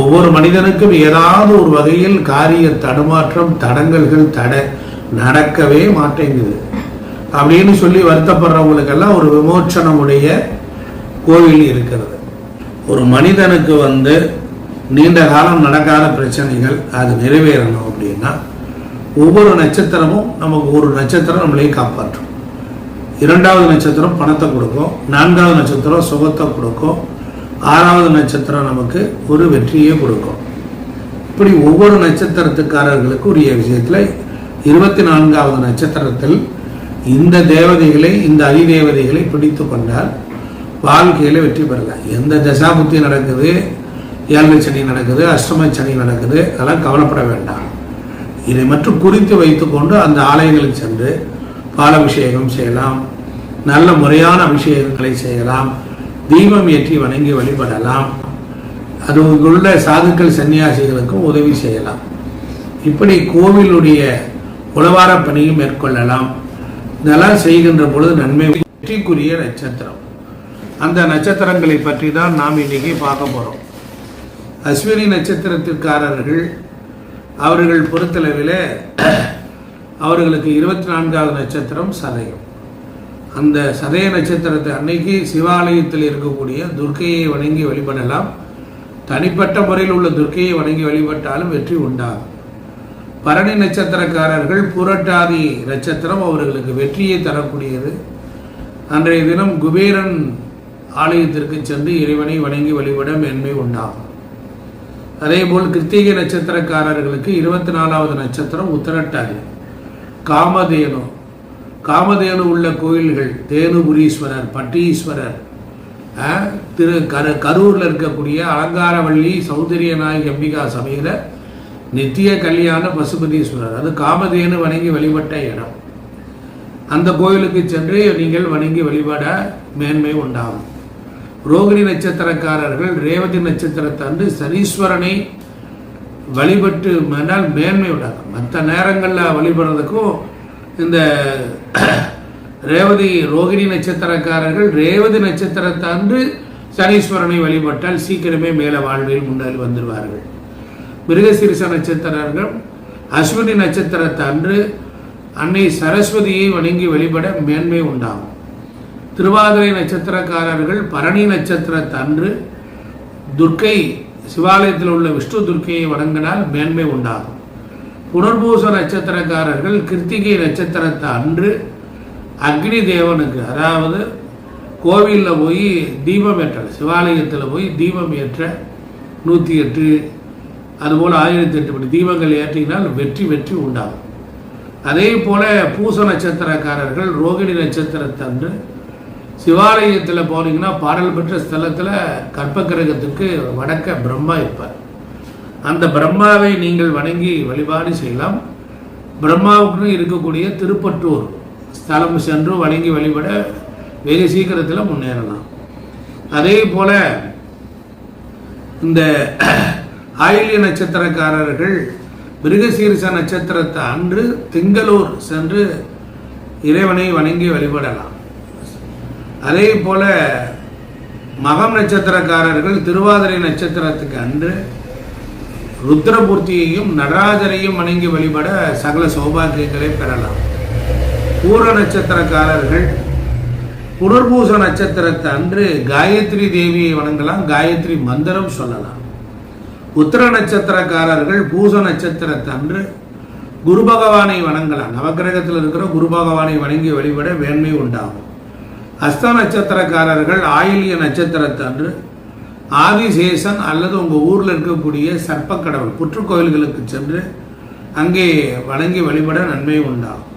ஒவ்வொரு மனிதனுக்கும் ஏதாவது ஒரு வகையில் காரிய தடுமாற்றம் தடங்கல்கள் தட நடக்கவே மாட்டேங்குது. அப்படின்னு சொல்லி வருத்தப்படுறவங்களுக்கெல்லாம் ஒரு விமோச்சனமுடைய கோவில் இருக்கிறது. ஒரு மனிதனுக்கு வந்து நீண்ட காலம் நடக்காத பிரச்சனைகள் அது நிறைவேறணும் அப்படின்னா ஒவ்வொரு நட்சத்திரமும் நமக்கு ஒரு நட்சத்திரம் நம்மளையே காப்பாற்றும். இரண்டாவது நட்சத்திரம் பணத்தை கொடுக்கும் நான்காவது நட்சத்திரம் சுகத்தை கொடுக்கும் ஆறாவது நட்சத்திரம் நமக்கு ஒரு வெற்றியை கொடுக்கும். இப்படி ஒவ்வொரு நட்சத்திரத்துக்காரர்களுக்கு உரிய விஷயத்தில் இருபத்தி நான்காவது நட்சத்திரத்தில் இந்த தேவதைகளை இந்த அதிதேவதைகளை பிடித்து கொண்டால் வாழ்க்கையில் வெற்றி பெறலாம். எந்த தசாபுத்தி நடக்குது ஏழரை சனி நடக்குது அஷ்டம சனி நடக்குது அதெல்லாம் கவலைப்பட வேண்டாம். இதை மட்டும் குறித்து வைத்துக்கொண்டு அந்த ஆலயங்களுக்கு சென்று பாலாபிஷேகம் செய்யலாம். நல்ல முறையான அபிஷேகங்களை செய்யலாம். தீபம் ஏற்றி வணங்கி வழிபடலாம். அது உள்ள சாதுக்கள் சன்னியாசிகளுக்கும் உதவி செய்யலாம். இப்படி கோவிலுடைய உளவார பணியும் மேற்கொள்ளலாம். இதெல்லாம் செய்கின்ற பொழுது நன்மை வெற்றிக்குரிய நட்சத்திரம். அந்த நட்சத்திரங்களை பற்றி தான் நாம் இன்னைக்கு பார்க்க போகிறோம் அஸ்வினி நட்சத்திரத்திற்காரர்கள் அவர்கள் பொறுத்தளவில் அவர்களுக்கு இருபத்தி நான்காவது நட்சத்திரம் சதயம். அந்த சதய நட்சத்திரத்தை அன்னைக்கு சிவாலயத்தில் இருக்கக்கூடிய துர்க்கையை வணங்கி வழிபடலாம். தனிப்பட்ட முறையில் உள்ள துர்க்கையை வணங்கி வழிபட்டாலும் வெற்றி உண்டாகும். பரணி நட்சத்திரக்காரர்கள் புரட்டாதி நட்சத்திரம் அவர்களுக்கு வெற்றியை தரக்கூடியது. அன்றைய தினம் குபேரன் ஆலயத்திற்கு சென்று இறைவனை வணங்கி வழிபட மேன்மை உண்டாகும். அதேபோல் கிருத்திகை நட்சத்திரக்காரர்களுக்கு இருபத்தி நாலாவது நட்சத்திரம் உத்தரட்டாதி. காமதேனு காமதேனு உள்ள கோயில்கள் தேனுபுரீஸ்வரர் பட்டீஸ்வரர் திரு கரு கரூரில் இருக்கக்கூடிய அலங்காரவள்ளி சௌந்தரிய நாயகி அம்பிகா சமேத நித்திய கல்யாண பசுபதீஸ்வரர். அது காமதேனு வணங்கி வழிபட்ட இடம். அந்த கோயிலுக்கு சென்று நீங்கள் வணங்கி வழிபட மேன்மை உண்டாகும். ரோகிணி நட்சத்திரக்காரர்கள் ரேவதி நட்சத்திரத்தன்று சனீஸ்வரனை வழிபட்டு மேனால் மேன்மை உண்டாகும். மற்ற நேரங்களில் வழிபடுறதுக்கும் இந்த ரேவதி ரோகிணி நட்சத்திரக்காரர்கள் ரேவதி நட்சத்திரத்தன்று சனீஸ்வரனை வழிபட்டால் சீக்கிரமே மேலே வாழ்வில் முன்னாடி வந்துடுவார்கள் மிருகசீரிச நட்சத்திரர்கள் அஸ்வினி நட்சத்திரத்தன்று அன்னை சரஸ்வதியை வணங்கி வழிபட மேன்மை உண்டாகும். திருவாதிரை நட்சத்திரக்காரர்கள் பரணி நட்சத்திரத்தன்று துர்க்கை சிவாலயத்தில் உள்ள விஷ்ணு துர்க்கையை வணங்கினால் மேன்மை உண்டாகும். புனர்பூச நட்சத்திரக்காரர்கள் கிருத்திகை நட்சத்திரத்தை அன்று அக்னி தேவனுக்கு அதாவது கோவிலில் போய் தீபம் ஏற்ற சிவாலயத்தில் போய் தீபம் ஏற்ற நூற்றி எட்டு அதுபோல் ஆயிரத்தி எட்டு மணி தீபங்கள் ஏற்றினால் வெற்றி வெற்றி உண்டாகும். அதே போல் பூச நட்சத்திரக்காரர்கள் ரோகிணி நட்சத்திரத்தன்று சிவாலயத்தில் போனீங்கன்னா பாடல் பெற்ற ஸ்தலத்தில் கற்பகிரகத்துக்கு வடக்க பிரம்மா இருப்பார். அந்த பிரம்மாவை நீங்கள் வணங்கி வழிபாடு செய்யலாம். பிரம்மாவுக்கு இருக்கக்கூடிய திருப்பட்டூர் ஸ்தலம் சென்று வணங்கி வழிபட வெகு சீக்கிரத்தில் முன்னேறலாம். அதே போல இந்த ஆயில்ய நட்சத்திரக்காரர்கள் மிருகசீரிச நட்சத்திரத்தை அன்று திங்களூர் சென்று இறைவனை வணங்கி வழிபடலாம். அதே போல மகம் நட்சத்திரக்காரர்கள் திருவாதிரை நட்சத்திரத்துக்கு அன்று ருத்ரமூர்த்தியையும் நடராஜரையும் வணங்கி வழிபட சகல சௌபாகியங்களை பெறலாம். பூர நட்சத்திரக்காரர்கள் புனர்பூச நட்சத்திரத்தை அன்று காயத்ரி தேவியை வணங்கலாம் காயத்ரி மந்திரம் சொல்லலாம். உத்தர நட்சத்திரக்காரர்கள் பூச நட்சத்திரத்தை அன்று குரு பகவானை வணங்கலாம். நவக்கிரகத்தில் இருக்கிற குரு பகவானை வணங்கி வழிபட வேண்மை உண்டாகும். அஸ்த நட்சத்திரக்காரர்கள் ஆயில்ய நட்சத்திரத்தை அன்று ஆதிசேஷன் அல்லது உங்கள் ஊரில் இருக்கக்கூடிய சர்ப்பக்கடவுள் புற்றுக்கோயில்களுக்கு சென்று அங்கே வணங்கி வழிபட நன்மை உண்டாகும்.